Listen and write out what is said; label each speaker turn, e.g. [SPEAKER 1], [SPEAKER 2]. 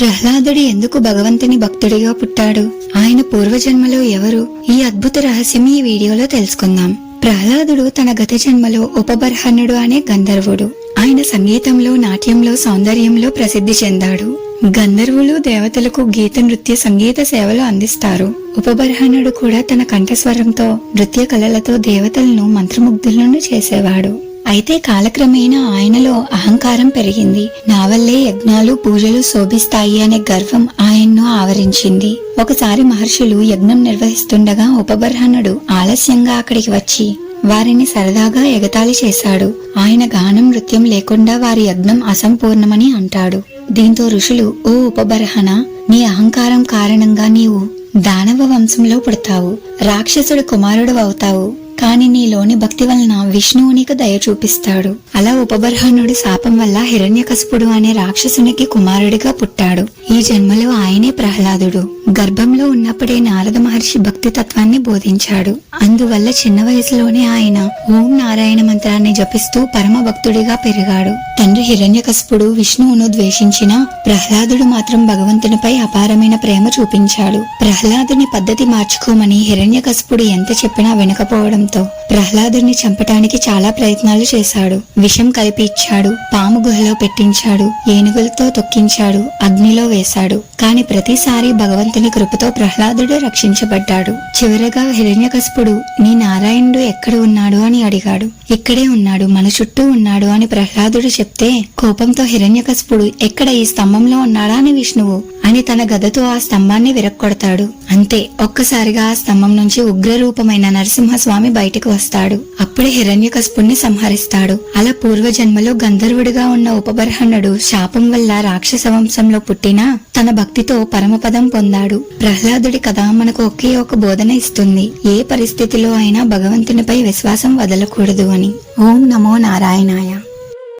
[SPEAKER 1] ప్రహ్లాదుడు ఎందుకు భగవంతుని భక్తుడిగా పుట్టాడు? ఆయన పూర్వజన్మలో ఎవరు? ఈ అద్భుత రహస్యం ఈ వీడియోలో తెలుసుకుందాం. ప్రహ్లాదుడు తన గత జన్మలో ఉపబర్హణుడు అనే గంధర్వుడు. ఆయన సంగీతంలో నాట్యంలో సౌందర్యంలో ప్రసిద్ధి చెందాడు. గంధర్వులు దేవతలకు గీత నృత్య సంగీత సేవలు అందిస్తారు. ఉపబర్హణుడు కూడా తన కంఠస్వరంతో నృత్య కళలతో దేవతలను మంత్రముగ్ధులను చేసేవాడు. అయితే కాలక్రమేణా ఆయనలో అహంకారం పెరిగింది. నా వల్లే యజ్ఞాలు పూజలు శోభిస్తాయి అనే గర్వం ఆయన్ను ఆవరించింది. ఒకసారి మహర్షులు యజ్ఞం నిర్వహిస్తుండగా ఉపబ్రహ్మణుడు ఆలస్యంగా అక్కడికి వచ్చి వారిని సరదాగా ఎగతాళి చేశాడు. ఆయన గానం నృత్యం లేకుండా వారి యజ్ఞం అసంపూర్ణమని అంటాడు. దీంతో ఋషులు ఓ ఉపబర్హణ నీ అహంకారం కారణంగా నీవు దానవ వంశంలో పుడతావు. రాక్షసుడు కుమారుడు అవుతావు. కాని నీలోని భక్తి వలన విష్ణువు నీకు దయ చూపిస్తాడు. అలా ఉపబర్హణుడి శాపం వల్ల హిరణ్యకశపుడు అనే రాక్షసునికి కుమారుడిగా పుట్టాడు. ఈ జన్మలో ఆయనే ప్రహ్లాదుడు. గర్భంలో ఉన్నప్పుడే నారద మహర్షి భక్తి తత్వాన్ని బోధించాడు. అందువల్ల చిన్న వయసులోనే ఆయన ఓం నారాయణ మంత్రాన్ని జపిస్తూ పరమ భక్తుడిగా పెరిగాడు. తండ్రి హిరణ్యకశపుడు విష్ణువును ద్వేషించిన ప్రహ్లాదుడు మాత్రం భగవంతునిపై అపారమైన ప్రేమ చూపించాడు. ప్రహ్లాదుని పద్ధతి మార్చుకోమని హిరణ్యకశపుడు ఎంత చెప్పినా వినకపోవడంతో ప్రహ్లాదుని చంపటానికి చాలా ప్రయత్నాలు చేశాడు. విషం కలిపి ఇచ్చాడు పాము గుహలో పెట్టించాడు ఏనుగులతో తొక్కించాడు అగ్నిలో వేశాడు. కాని ప్రతిసారి భగవంతుని కృపతో ప్రహ్లాదుడు రక్షించబడ్డాడు. చివరగా హిరణ్యకశపుడు నీ నారాయణుడు ఎక్కడ ఉన్నాడు? అని అడిగాడు. ఇక్కడే ఉన్నాడు మన చుట్టూ ఉన్నాడు అని ప్రహ్లాదుడు చెప్తే కోపంతో హిరణ్యకశపుడు ఎక్కడ ఈ స్తంభంలో ఉన్నాడా? అని విష్ణువు అని తన గదతో ఆ స్తంభాన్ని విరక్కొడతాడు. అంతే ఒక్కసారిగా ఆ స్తంభం నుంచి ఉగ్రరూపమైన నరసింహస్వామి బయటకు వస్తాడు. అప్పుడే హిరణ్యకస్పుణ్ణి సంహరిస్తాడు. అలా పూర్వజన్మలో గంధర్వుడిగా ఉన్న ఉపబర్హణుడు శాపం వల్ల రాక్షస వంశంలో పుట్టినా తన భక్తితో పరమపదం పొందాడు. ప్రహ్లాదుడి కథ మనకు ఒకే ఒక బోధన ఇస్తుంది. ఏ పరిస్థితిలో అయినా భగవంతునిపై విశ్వాసం వదలకూడదు అని. ఓం నమో నారాయణాయ.